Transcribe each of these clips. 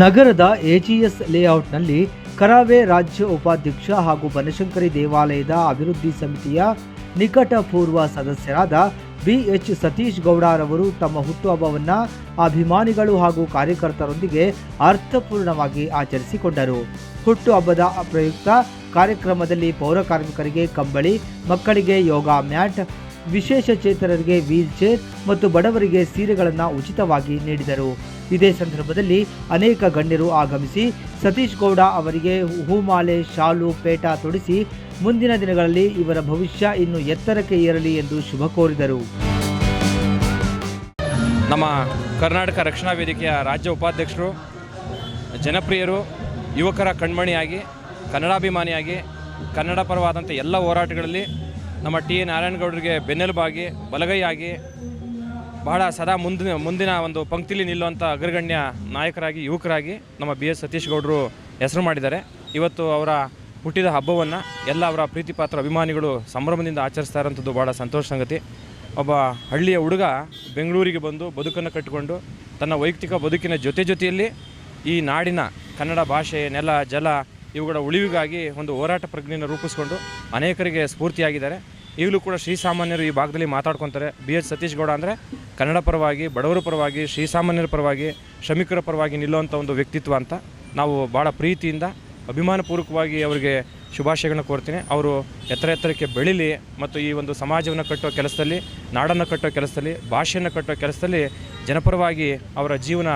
ನಗರದ ಎಜಿಎಸ್ ಲೇಔಟ್ನಲ್ಲಿ ಕರಾವೆ ರಾಜ್ಯ ಉಪಾಧ್ಯಕ್ಷ ಹಾಗೂ ಬನಶಂಕರಿ ದೇವಾಲಯದ ಅಭಿವೃದ್ಧಿ ಸಮಿತಿಯ ನಿಕಟಪೂರ್ವ ಸದಸ್ಯರಾದ ಬಿಎಚ್ ಸತೀಶ್ ಗೌಡರವರು ತಮ್ಮ ಹುಟ್ಟುಹಬ್ಬವನ್ನು ಅಭಿಮಾನಿಗಳು ಹಾಗೂ ಕಾರ್ಯಕರ್ತರೊಂದಿಗೆ ಅರ್ಥಪೂರ್ಣವಾಗಿ ಆಚರಿಸಿಕೊಂಡರು. ಹುಟ್ಟುಹಬ್ಬದ ಪ್ರಯುಕ್ತ ಕಾರ್ಯಕ್ರಮದಲ್ಲಿ ಪೌರ ಕಾರ್ಮಿಕರಿಗೆ ಕಂಬಳಿ, ಮಕ್ಕಳಿಗೆ ಯೋಗ ಮ್ಯಾಟ್ ವಿಶೇಷ ಚೇತನರಿಗೆ ವೀಲ್ ಚೇರ್ ಮತ್ತು ಬಡವರಿಗೆ ಸೀರೆಗಳನ್ನು ಉಚಿತವಾಗಿ ನೀಡಿದರು. ಇದೇ ಸಂದರ್ಭದಲ್ಲಿ ಅನೇಕ ಗಣ್ಯರು ಆಗಮಿಸಿ ಸತೀಶ್ ಗೌಡ ಅವರಿಗೆ ಹೂಮಾಲೆ, ಶಾಲು, ಪೇಟ ತೊಡಿಸಿ ಮುಂದಿನ ದಿನಗಳಲ್ಲಿ ಇವರ ಭವಿಷ್ಯ ಇನ್ನು ಎತ್ತರಕ್ಕೆ ಏರಲಿ ಎಂದು ಶುಭ ಕೋರಿದರು. ನಮ್ಮ ಕರ್ನಾಟಕ ರಕ್ಷಣಾ ವೇದಿಕೆಯ ರಾಜ್ಯ ಉಪಾಧ್ಯಕ್ಷರು, ಜನಪ್ರಿಯರು, ಯುವಕರ ಕಣ್ಮಣಿಯಾಗಿ, ಕನ್ನಡಾಭಿಮಾನಿಯಾಗಿ, ಕನ್ನಡ ಪರವಾದಂಥ ಎಲ್ಲ ಹೋರಾಟಗಳಲ್ಲಿ ನಮ್ಮ ಟಿ ನಾರಾಯಣಗೌಡರಿಗೆ ಬೆನ್ನೆಲುಬಾಗಿ, ಬಲಗೈಯಾಗಿ ಬಹಳ ಸದಾ ಮುಂದಿನ ಮುಂದಿನ ಒಂದು ಪಂಕ್ತಿಲಿ ನಿಲ್ಲುವಂಥ ಅಗ್ರಗಣ್ಯ ನಾಯಕರಾಗಿ, ಯುವಕರಾಗಿ ನಮ್ಮ ಬಿ ಎಸ್ ಸತೀಶ್ ಗೌಡರು ಹೆಸರು ಮಾಡಿದ್ದಾರೆ. ಇವತ್ತು ಅವರ ಹುಟ್ಟಿದ ಹಬ್ಬವನ್ನು ಎಲ್ಲ ಅವರ ಪ್ರೀತಿ ಪಾತ್ರ ಅಭಿಮಾನಿಗಳು ಸಂಭ್ರಮದಿಂದ ಆಚರಿಸ್ತಾ ಇರೋಂಥದ್ದು ಭಾಳ ಸಂತೋಷ ಸಂಗತಿ. ಒಬ್ಬ ಹಳ್ಳಿಯ ಹುಡುಗ ಬೆಂಗಳೂರಿಗೆ ಬಂದು ಬದುಕನ್ನು ಕಟ್ಟಿಕೊಂಡು ತನ್ನ ವೈಯಕ್ತಿಕ ಬದುಕಿನ ಜೊತೆ ಜೊತೆಯಲ್ಲಿ ಈ ನಾಡಿನ ಕನ್ನಡ ಭಾಷೆ ನೆಲ, ಜಲ ಇವುಗಳ ಉಳಿವಿಗಾಗಿ ಒಂದು ಹೋರಾಟ ಪ್ರಜ್ಞೆಯನ್ನು ರೂಪಿಸಿಕೊಂಡು ಅನೇಕರಿಗೆ ಸ್ಫೂರ್ತಿಯಾಗಿದ್ದಾರೆ. ಈಗಲೂ ಕೂಡ ಶ್ರೀಸಾಮಾನ್ಯರು ಈ ಭಾಗದಲ್ಲಿ ಮಾತಾಡ್ಕೊತಾರೆ. ಬಿ ಎಚ್ ಸತೀಶ್ ಗೌಡ ಅಂದರೆ ಕನ್ನಡ ಪರವಾಗಿ, ಬಡವರ ಪರವಾಗಿ ಶ್ರೀಸಾಮಾನ್ಯರ ಪರವಾಗಿ, ಶ್ರಮಿಕರ ಪರವಾಗಿ ನಿಲ್ಲುವಂಥ ಒಂದು ವ್ಯಕ್ತಿತ್ವ ಅಂತ ನಾವು ಭಾಳ ಪ್ರೀತಿಯಿಂದ, ಅಭಿಮಾನಪೂರ್ವಕವಾಗಿ ಅವರಿಗೆ ಶುಭಾಶಯಗಳನ್ನು ಕೋರ್ತೀನಿ. ಅವರು ಎತ್ತರ ಎತ್ತರಕ್ಕೆ ಬೆಳೀಲಿ ಮತ್ತು ಈ ಒಂದು ಸಮಾಜವನ್ನು ಕಟ್ಟೋ ಕೆಲಸದಲ್ಲಿ, ನಾಡನ್ನು ಕಟ್ಟೋ ಕೆಲಸದಲ್ಲಿ, ಭಾಷೆಯನ್ನು ಕಟ್ಟೋ ಕೆಲಸದಲ್ಲಿ ಜನಪರವಾಗಿ ಅವರ ಜೀವನ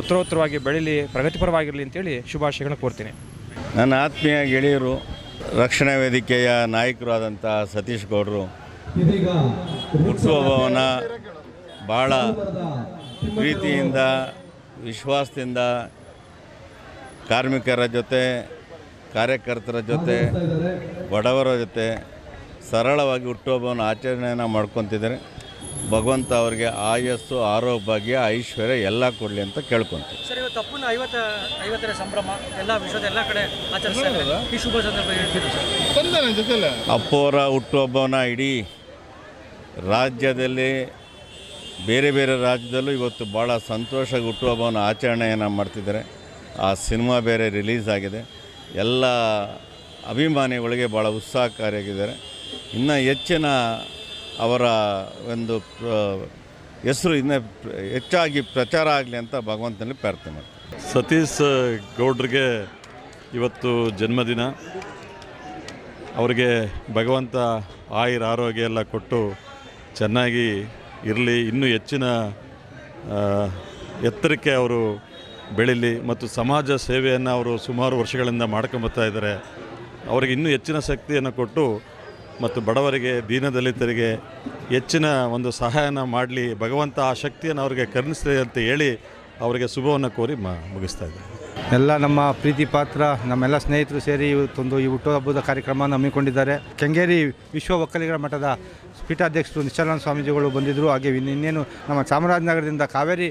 ಉತ್ತರೋತ್ತರವಾಗಿ ಬೆಳೀಲಿ, ಪ್ರಗತಿಪರವಾಗಿರಲಿ ಅಂತೇಳಿ ಶುಭಾಶಯಗಳನ್ನು ಕೋರ್ತೀನಿ. ನನ್ನ ಆತ್ಮೀಯ ಗೆಳೆಯರು ರಕ್ಷಣಾ ವೇದಿಕೆಯ ನಾಯಕರು ಆದಂಥ ಸತೀಶ್ ಗೌಡರು ಹುಟ್ಟುಹಬ್ಬವನ್ನು ಭಾಳ ಪ್ರೀತಿಯಿಂದ ವಿಶ್ವಾಸದಿಂದ ಕಾರ್ಮಿಕರ ಜೊತೆ ಕಾರ್ಯಕರ್ತರ ಜೊತೆ ಬಡವರ ಜೊತೆ ಸರಳವಾಗಿ ಹುಟ್ಟುಹಬ್ಬವನ್ನು ಆಚರಣೆಯನ್ನು ಮಾಡ್ಕೊತಿದ್ದಾರೆ. ಭಗವಂತ ಅವರಿಗೆ ಆಯಸ್ಸು ಆರೋಗ್ಯ ಐಶ್ವರ್ಯ ಎಲ್ಲ ಕೊಡಲಿ ಅಂತ ಕೇಳ್ಕೊತೀವಿ. ಸರ್ ಇವತ್ತು ತಪ್ಪನ್ನು ಐವತ್ತ ಐವತ್ತರ ಸಂಭ್ರಮ ಎಲ್ಲ ವಿಶ್ವದ ಎಲ್ಲ ಕಡೆ ಆಚರಿಸ್ತಾರೆ ಅಪ್ಪೋರ ಈ ಶುಭ ಸಂದರ್ಭ ಹೇಳ್ತಿದ್ರು ಸರ್? ಅಪ್ಪವರ ಹುಟ್ಟುಹಬ್ಬವನ್ನು ಇಡೀ ರಾಜ್ಯದಲ್ಲಿ ಬೇರೆ ಬೇರೆ ರಾಜ್ಯದಲ್ಲೂ ಇವತ್ತು ಭಾಳ ಸಂತೋಷ ಹುಟ್ಟುಹಬ್ಬವನ್ನು ಆಚರಣೆಯನ್ನು ಮಾಡ್ತಿದ್ದಾರೆ. ಆ ಸಿನಿಮಾ ಬೇರೆ ರಿಲೀಸ್ ಆಗಿದೆ. ಎಲ್ಲ ಅಭಿಮಾನಿಗಳಿಗೆ ಭಾಳ ಉತ್ಸಾಹಕಾರಿಯಾಗಿದ್ದಾರೆ. ಇನ್ನು ಹೆಚ್ಚಿನ ಅವರ ಒಂದು ಹೆಸರು ಇನ್ನೂ ಹೆಚ್ಚಾಗಿ ಪ್ರಚಾರ ಆಗಲಿ ಅಂತ ಭಗವಂತನಲ್ಲಿ ಪ್ರಾರ್ಥನೆ ಮಾಡ್ತೀನಿ. ಸತೀಶ್ ಗೌಡ್ರಿಗೆ ಇವತ್ತು ಜನ್ಮದಿನ. ಅವರಿಗೆ ಭಗವಂತ ಆಯುರ ಆರೋಗ್ಯ ಎಲ್ಲ ಕೊಟ್ಟು ಚೆನ್ನಾಗಿ ಇರಲಿ. ಇನ್ನೂ ಹೆಚ್ಚಿನ ಎತ್ತರಕ್ಕೆ ಅವರು ಬೆಳೀಲಿ ಮತ್ತು ಸಮಾಜ ಸೇವೆಯನ್ನು ಅವರು ಸುಮಾರು ವರ್ಷಗಳಿಂದ ಮಾಡ್ಕೊಂಬತ್ತಾ ಇದ್ದಾರೆ. ಅವರಿಗೆ ಇನ್ನೂ ಹೆಚ್ಚಿನ ಶಕ್ತಿಯನ್ನು ಕೊಟ್ಟು ಮತ್ತು ಬಡವರಿಗೆ, ದೀನದಲಿತರಿಗೆ ಹೆಚ್ಚಿನ ಒಂದು ಸಹಾಯನ ಮಾಡಲಿ. ಭಗವಂತ ಆ ಶಕ್ತಿಯನ್ನು ಅವರಿಗೆ ಕರುಣಿಸಲಿ ಅಂತ ಹೇಳಿ ಅವರಿಗೆ ಶುಭವನ್ನು ಕೋರಿ ಮುಗಿಸ್ತಾ ಇದ್ದೀನಿ. ಎಲ್ಲ ನಮ್ಮ ಪ್ರೀತಿ ಪಾತ್ರ, ನಮ್ಮೆಲ್ಲ ಸ್ನೇಹಿತರು ಸೇರಿ ಇವತ್ತೊಂದು ಈ ಹುಟ್ಟುಹಬ್ಬದ ಕಾರ್ಯಕ್ರಮವನ್ನು ಹಮ್ಮಿಕೊಂಡಿದ್ದಾರೆ. ಕೆಂಗೇರಿ ವಿಶ್ವ ಒಕ್ಕಲಿಗರ ಮಠದ ಪೀಠಾಧ್ಯಕ್ಷರು ನಿಶ್ಚಲಾನಂದ ಸ್ವಾಮೀಜಿಗಳು ಬಂದಿದ್ದರು ಹಾಗೆ ಇನ್ನು ಇನ್ನೇನು ನಮ್ಮ ಚಾಮರಾಜನಗರದಿಂದ ಕಾವೇರಿ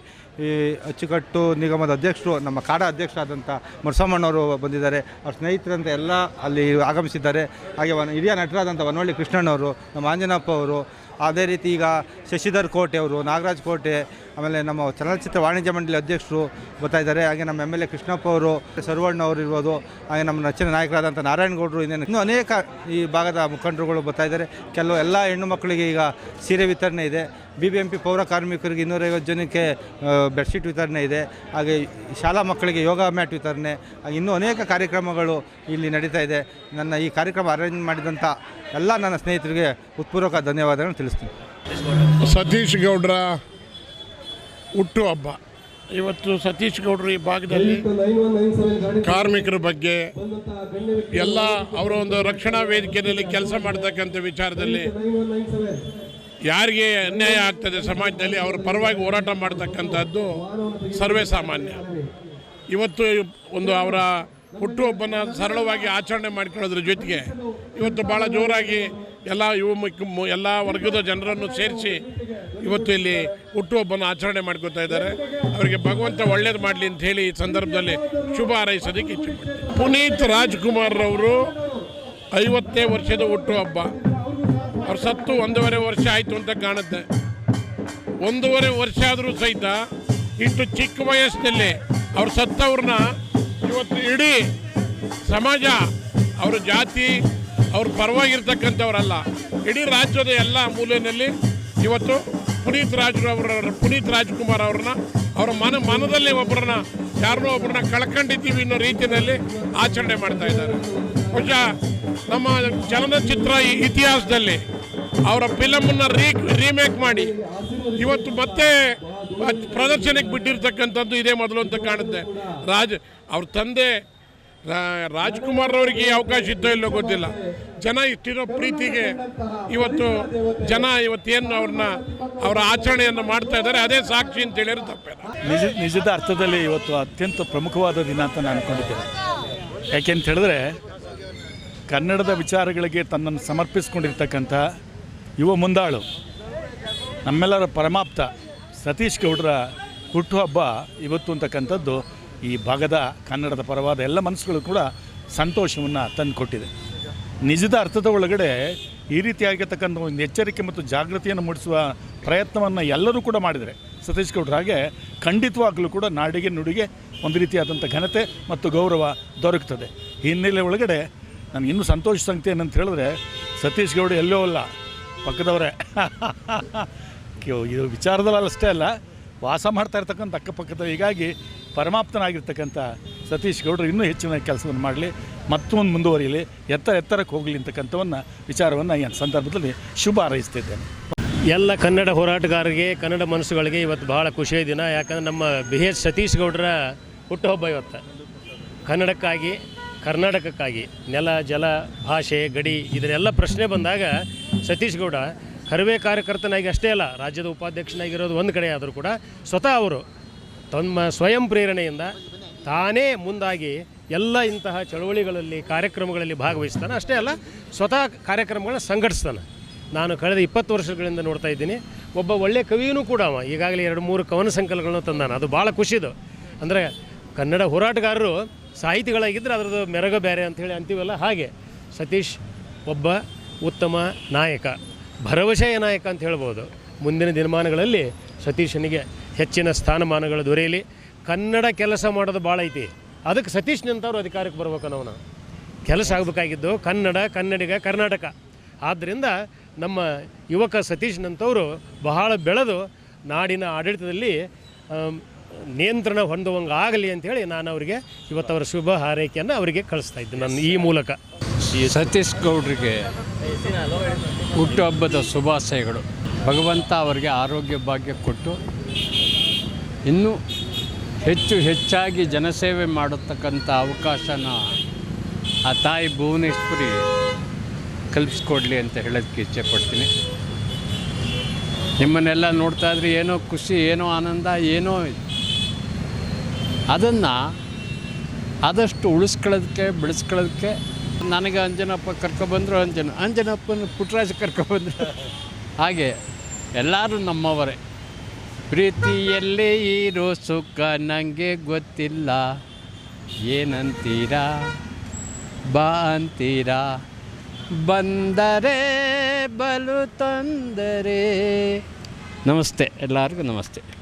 ಅಚ್ಚುಕಟ್ಟು ನಿಗಮದ ಅಧ್ಯಕ್ಷರು, ನಮ್ಮ ಕಾಡ ಅಧ್ಯಕ್ಷರಾದಂಥ ಮುರಸಮ್ಮಣ್ಣವರು ಬಂದಿದ್ದಾರೆ. ಅವ್ರ ಸ್ನೇಹಿತರಂತ ಎಲ್ಲ ಅಲ್ಲಿ ಆಗಮಿಸಿದ್ದಾರೆ. ಹಾಗೆ ಹಿರಿಯ ನಟರಾದಂಥ ವನವಳ್ಳಿ ಕೃಷ್ಣಣ್ಣವರು, ನಮ್ಮ ಆಂಜನಪ್ಪ ಅವರು ಅದೇ ರೀತಿ ಈಗ ಶಶಿಧರ್ ಕೋಟೆ ಅವರು, ನಾಗರಾಜ್ ಕೋಟೆ, ಆಮೇಲೆ ನಮ್ಮ ಚಲನಚಿತ್ರ ವಾಣಿಜ್ಯ ಮಂಡಳಿ ಅಧ್ಯಕ್ಷರು ಬರ್ತಾ ಇದ್ದಾರೆ. ಹಾಗೆ ನಮ್ಮ ಎಂ ಎಲ್ ಎ ಕೃಷ್ಣಪ್ಪ ಅವರು, ಸರ್ವಣ್ಣ ಅವರು ಇರ್ಬೋದು, ಹಾಗೆ ನಮ್ಮ ನೆಚ್ಚಿನ ನಾಯಕರಾದಂಥ ನಾರಾಯಣಗೌಡರು ಇನ್ನೇನು. ಇನ್ನೂ ಅನೇಕ ಈ ಭಾಗದ ಮುಖಂಡರುಗಳು ಬರ್ತಾ ಇದ್ದಾರೆ. ಕೆಲವು ಎಲ್ಲ ಹೆಣ್ಣು ಮಕ್ಕಳಿಗೆ ಈಗ ಸೀರೆ ವಿತರಣೆ ಇದೆ. ಬಿ ಬಿ ಎಂ ಪಿ ಪೌರ ಕಾರ್ಮಿಕರಿಗೆ ಇನ್ನೂರೈವತ್ತು ಜನಕ್ಕೆ ಬೆಡ್ಶೀಟ್ ವಿತರಣೆ ಇದೆ. ಹಾಗೆ ಶಾಲಾ ಮಕ್ಕಳಿಗೆ ಯೋಗ ಮ್ಯಾಟ್ ವಿತರಣೆ ಹಾಗೆ ಇನ್ನೂ ಅನೇಕ ಕಾರ್ಯಕ್ರಮಗಳು ಇಲ್ಲಿ ನಡೀತಾ ಇದೆ. ನನ್ನ ಈ ಕಾರ್ಯಕ್ರಮ ಅರೇಂಜ್ ಮಾಡಿದಂಥ ಎಲ್ಲ ನನ್ನ ಸ್ನೇಹಿತರಿಗೆ ಉತ್ಪೂರ್ವಕ ಧನ್ಯವಾದಗಳನ್ನು ತಿಳಿಸ್ತೀನಿ. ಸತೀಶ್ ಗೌಡ್ರ ಹುಟ್ಟುಹಬ್ಬ ಇವತ್ತು ಸತೀಶ್ ಗೌಡ್ರು ಈ ಭಾಗದಲ್ಲಿ ಕಾರ್ಮಿಕರ ಬಗ್ಗೆ ಎಲ್ಲ ಅವರ ಒಂದು ರಕ್ಷಣಾ ವೇದಿಕೆಯಲ್ಲಿ ಕೆಲಸ ಮಾಡ್ತಕ್ಕಂಥ ವಿಚಾರದಲ್ಲಿ ಯಾರಿಗೆ ಅನ್ಯಾಯ ಆಗ್ತದೆ ಸಮಾಜದಲ್ಲಿ ಅವರ ಪರವಾಗಿ ಹೋರಾಟ ಮಾಡ್ತಕ್ಕಂಥದ್ದು ಸರ್ವೇ ಸಾಮಾನ್ಯ. ಇವತ್ತು ಒಂದು ಅವರ ಹುಟ್ಟುಹಬ್ಬನ ಸರಳವಾಗಿ ಆಚರಣೆ ಮಾಡ್ಕೊಳ್ಳೋದ್ರ ಜೊತೆಗೆ ಇವತ್ತು ಭಾಳ ಜೋರಾಗಿ ಎಲ್ಲ ಯುವ ಎಲ್ಲ ವರ್ಗದ ಜನರನ್ನು ಸೇರಿಸಿ ಇವತ್ತು ಇಲ್ಲಿ ಹುಟ್ಟುಹಬ್ಬನ ಆಚರಣೆ ಮಾಡ್ಕೋತಾ ಇದ್ದಾರೆ. ಅವರಿಗೆ ಭಗವಂತ ಒಳ್ಳೇದು ಮಾಡಲಿ ಅಂತ ಹೇಳಿ ಈ ಸಂದರ್ಭದಲ್ಲಿ ಶುಭ ಹಾರೈಸೋದಕ್ಕೆ ಇಚ್ಛೆ ಪುನೀತ್ ರಾಜ್ಕುಮಾರ್ ಅವರು ಐವತ್ತೇ ವರ್ಷದ ಹುಟ್ಟುಹಬ್ಬ. ಅವ್ರು ಸತ್ತು ಒಂದೂವರೆ ವರ್ಷ ಆಯಿತು ಅಂತ ಕಾಣುತ್ತೆ. ಒಂದೂವರೆ ವರ್ಷ ಆದರೂ ಸಹಿತ ಇಷ್ಟು ಚಿಕ್ಕ ವಯಸ್ಸಿನಲ್ಲಿ ಅವ್ರು ಸತ್ತವ್ರನ್ನ ಇವತ್ತು ಇಡೀ ಸಮಾಜ, ಅವ್ರ ಜಾತಿ, ಅವ್ರ ಪರವಾಗಿರ್ತಕ್ಕಂಥವ್ರಲ್ಲ, ಇಡೀ ರಾಜ್ಯದ ಎಲ್ಲ ಮೂಲೆಯಲ್ಲಿ ಇವತ್ತು ಪುನೀತ್ ರಾಜ್ರವರ ಪುನೀತ್ ರಾಜ್ಕುಮಾರ್ ಅವ್ರನ್ನ, ಅವರ ಮನ, ಮನದಲ್ಲಿ ಒಬ್ಬರನ್ನ, ಯಾರನ್ನೋ ಒಬ್ಬರನ್ನ ಕಳ್ಕೊಂಡಿದ್ದೀವಿ ಅನ್ನೋ ರೀತಿಯಲ್ಲಿ ಆಚರಣೆ ಮಾಡ್ತಾ ಇದ್ದಾರೆ. ಬಹುಶಃ ನಮ್ಮ ಚಲನಚಿತ್ರ ಇತಿಹಾಸದಲ್ಲಿ ಅವರ ಫಿಲಮನ್ನು ರೀ, ರೀಮೇಕ್ ಮಾಡಿ. ಇವತ್ತು ಮತ್ತೆ ಪ್ರದರ್ಶನಕ್ಕೆ ಬಿಟ್ಟಿರ್ತಕ್ಕಂಥದ್ದು ಇದೇ ಮೊದಲು ಅಂತ ಕಾಣುತ್ತೆ. ರಾಜ್, ಅವ್ರ ತಂದೆ ರಾಜ್ಕುಮಾರ್ ಅವರಿಗೆ ಅವಕಾಶ ಇದ್ದೋ ಇಲ್ಲೋ ಗೊತ್ತಿಲ್ಲ. ಜನ ಇಷ್ಟಿರೋ ಪ್ರೀತಿಗೆ ಇವತ್ತು ಜನ ಇವತ್ತೇನು ಅವ್ರನ್ನ, ಅವರ ಆಚರಣೆಯನ್ನು ಮಾಡ್ತಾ ಇದ್ದಾರೆ. ಅದೇ ಸಾಕ್ಷಿ ಅಂತ ಹೇಳಿದ್ರೆ ತಪ್ಪೇನ. ನಿಜ, ನಿಜದ ಅರ್ಥದಲ್ಲಿ ಇವತ್ತು ಅತ್ಯಂತ ಪ್ರಮುಖವಾದ ದಿನ ಅಂತ ನಾನು ಅನ್ಕೊಂಡಿದ್ದೇನೆ. ಯಾಕೆಂತ ಹೇಳಿದ್ರೆ ಕನ್ನಡದ ವಿಚಾರಗಳಿಗೆ ತನ್ನನ್ನು ಸಮರ್ಪಿಸ್ಕೊಂಡಿರ್ತಕ್ಕಂಥ ಯುವ ಮುಂದಾಳು. ನಮ್ಮೆಲ್ಲರ ಪರಮಾಪ್ತ ಸತೀಶ್ ಗೌಡರ ಹುಟ್ಟುಹಬ್ಬ ಇವತ್ತು ಅಂತಕ್ಕಂಥದ್ದು ಈ ಭಾಗದ ಕನ್ನಡದ ಪರವಾದ ಎಲ್ಲ ಮನಸ್ಸುಗಳು ಕೂಡ ಸಂತೋಷವನ್ನು ತಂದುಕೊಟ್ಟಿದೆ. ನಿಜದ ಅರ್ಥದ ಒಳಗಡೆ ಈ ರೀತಿಯಾಗಿರ್ತಕ್ಕಂಥ ಒಂದು ಎಚ್ಚರಿಕೆ ಮತ್ತು ಜಾಗೃತಿಯನ್ನು ಮೂಡಿಸುವ ಪ್ರಯತ್ನವನ್ನು ಎಲ್ಲರೂ ಕೂಡ ಮಾಡಿದರೆ ಸತೀಶ್ ಗೌಡ್ರ ಹಾಗೆ ಖಂಡಿತವಾಗಲೂ ಕೂಡ ನಾಡಿಗೆ ನುಡಿಗೆ ಒಂದು ರೀತಿಯಾದಂಥ ಘನತೆ ಮತ್ತು ಗೌರವ ದೊರಕ್ತದೆ. ಈ ಹಿನ್ನೆಲೆ ಒಳಗಡೆ ನನಗೆ ಇನ್ನೂ ಸಂತೋಷ ಸಂಗತಿ ಏನಂತ ಹೇಳಿದ್ರೆ, ಸತೀಶ್ ಗೌಡ ಎಲ್ಲೋ ಅಲ್ಲ ಪಕ್ಕದವರೇ. ಇದು ವಿಚಾರದಲ್ಲಿ ಅಷ್ಟೇ ಅಲ್ಲ, ವಾಸ ಮಾಡ್ತಾ ಇರ್ತಕ್ಕಂಥ ಅಕ್ಕಪಕ್ಕದ ಹೀಗಾಗಿ ಪರಮಾಪ್ತನಾಗಿರ್ತಕ್ಕಂಥ ಸತೀಶ್ ಗೌಡರು ಇನ್ನೂ ಹೆಚ್ಚಿನ ಕೆಲಸವನ್ನು ಮಾಡಲಿ, ಮತ್ತೊಂದು ಮುಂದುವರಿಯಲಿ ಎತ್ತರ ಎತ್ತರಕ್ಕೆ ಹೋಗಲಿ ಅಂತಕ್ಕಂಥವನ್ನು ವಿಚಾರವನ್ನು ಈ ಸಂದರ್ಭದಲ್ಲಿ ಶುಭ ಹಾರೈಸ್ತಿದ್ದೇನೆ. ಎಲ್ಲ ಕನ್ನಡ ಹೋರಾಟಗಾರರಿಗೆ, ಕನ್ನಡ ಮನಸ್ಸುಗಳಿಗೆ ಇವತ್ತು ಬಹಳ ಖುಷಿಯ ದಿನ, ಯಾಕಂದ್ರೆ ನಮ್ಮ ಬಿ ಎಚ್ ಸತೀಶ್ ಗೌಡರ ಹುಟ್ಟುಹಬ್ಬ ಇವತ್ತು. ಕನ್ನಡಕ್ಕಾಗಿ, ಕರ್ನಾಟಕಕ್ಕಾಗಿ, ನೆಲ, ಜಲ, ಭಾಷೆ, ಗಡಿ ಇದನ್ನೆಲ್ಲ ಪ್ರಶ್ನೆ ಬಂದಾಗ ಸತೀಶ್ ಗೌಡ ಕರ್ವೆ ಕಾರ್ಯಕರ್ತನಾಗಿ ಅಷ್ಟೇ ಅಲ್ಲ, ರಾಜ್ಯದ ಉಪಾಧ್ಯಕ್ಷನಾಗಿರೋದು ಒಂದು ಕಡೆ ಆದರೂ ಕೂಡ ಸ್ವತಃ ಅವರು ತಮ್ಮ ಸ್ವಯಂ ಪ್ರೇರಣೆಯಿಂದ ತಾನೇ ಮುಂದಾಗಿ ಎಲ್ಲ ಇಂತಹ ಚಳವಳಿಗಳಲ್ಲಿ, ಕಾರ್ಯಕ್ರಮಗಳಲ್ಲಿ ಭಾಗವಹಿಸ್ತಾನೆ. ಅಷ್ಟೇ ಅಲ್ಲ, ಸ್ವತಃ ಕಾರ್ಯಕ್ರಮಗಳನ್ನ ಸಂಘಟಿಸ್ತಾನೆ. ನಾನು ಕಳೆದ ಇಪ್ಪತ್ತು ವರ್ಷಗಳಿಂದ ನೋಡ್ತಾ ಇದ್ದೀನಿ. ಒಬ್ಬ ಒಳ್ಳೆಯ ಕವಿಯೂ ಕೂಡ ಅವ. ಈಗಾಗಲೇ ಎರಡು ಮೂರು ಕವನ ಸಂಕಲನಗಳನ್ನು ತಂದಾನ. ಅದು ಭಾಳ ಖುಷಿದು. ಅಂದರೆ ಕನ್ನಡ ಹೋರಾಟಗಾರರು ಸಾಹಿತಿಗಳಾಗಿದ್ದರೆ ಅದರದ್ದು ಮೆರಗ ಬೇರೆ ಅಂಥೇಳಿ ಅಂತೀವಲ್ಲ ಹಾಗೆ. ಸತೀಶ್ ಒಬ್ಬ ಉತ್ತಮ ನಾಯಕ, ಭರವಸೆಯ ನಾಯಕ ಅಂತ ಹೇಳ್ಬೋದು. ಮುಂದಿನ ದಿನಮಾನಗಳಲ್ಲಿ ಸತೀಶನಿಗೆ ಹೆಚ್ಚಿನ ಸ್ಥಾನಮಾನಗಳು ದೊರೆಯಲಿ. ಕನ್ನಡ ಕೆಲಸ ಮಾಡೋದು ಭಾಳ ಐತಿ. ಅದಕ್ಕೆ ಸತೀಶ್ ನಿಂತವ್ರು ಅಧಿಕಾರಕ್ಕೆ ಬರ್ಬೇಕು ನಾವು ಕೆಲಸ ಆಗಬೇಕಾಗಿದ್ದು ಕನ್ನಡ, ಕನ್ನಡಿಗ, ಕರ್ನಾಟಕ. ಆದ್ದರಿಂದ ನಮ್ಮ ಯುವಕ ಸತೀಶ್ನಂತವರು ಬಹಳ ಬೆಳೆದು ನಾಡಿನ ಆಡಳಿತದಲ್ಲಿ ನಿಯಂತ್ರಣ ಹೊಂದುವಂಗೆ ಆಗಲಿ ಅಂಥೇಳಿ ನಾನು ಅವರಿಗೆ ಇವತ್ತು ಅವರ ಶುಭ ಹಾರೈಕೆಯನ್ನು ಅವರಿಗೆ ಕಳಿಸ್ತಾ ಇದ್ದೆ ನನ್ನ ಈ ಮೂಲಕ. ಈ ಸತೀಶ್ ಗೌಡ್ರಿಗೆ ಹುಟ್ಟುಹಬ್ಬದ ಶುಭಾಶಯಗಳು. ಭಗವಂತ ಅವರಿಗೆ ಆರೋಗ್ಯ ಭಾಗ್ಯ ಕೊಟ್ಟು ಇನ್ನೂ ಹೆಚ್ಚು ಹೆಚ್ಚಾಗಿ ಜನಸೇವೆ ಮಾಡತಕ್ಕಂಥ ಅವಕಾಶನ ಆ ತಾಯಿ ಭುವನೇಶ್ವರಿ ಕಲ್ಪಿಸ್ಕೊಡ್ಲಿ ಅಂತ ಹೇಳೋದಕ್ಕೆ ಇಚ್ಛೆಪಡ್ತೀನಿ ನಿಮ್ಮನ್ನೆಲ್ಲ ನೋಡ್ತಾ ಇದ್ರೆ ಏನೋ ಖುಷಿ, ಏನೋ ಆನಂದ, ಏನೋ ಅದನ್ನು ಆದಷ್ಟು ಉಳಿಸ್ಕೊಳ್ಳೋದಕ್ಕೆ, ಬೆಳೆಸ್ಕೊಳ್ಳೋದಕ್ಕೆ ನನಗೆ ಅಂಜನಪ್ಪ ಕರ್ಕೊಬಂದರು ಅಂಜನ, ಅಂಜನಪ್ಪನ ಪುಟ್ಟರಾಜ ಕರ್ಕೊಬಂದರು. ಹಾಗೆ ಎಲ್ಲರೂ ನಮ್ಮವರೇ. ಪ್ರೀತಿಯಲ್ಲಿ ಇರೋ ಸುಖ ನನಗೆ ಗೊತ್ತಿಲ್ಲ. ಏನಂತೀರಾ? ಬಾ ಅಂತೀರಾ? ಬಂದರೆ ಬಲು ತಂದರೆ. ನಮಸ್ತೆ, ಎಲ್ಲರಿಗೂ ನಮಸ್ತೆ.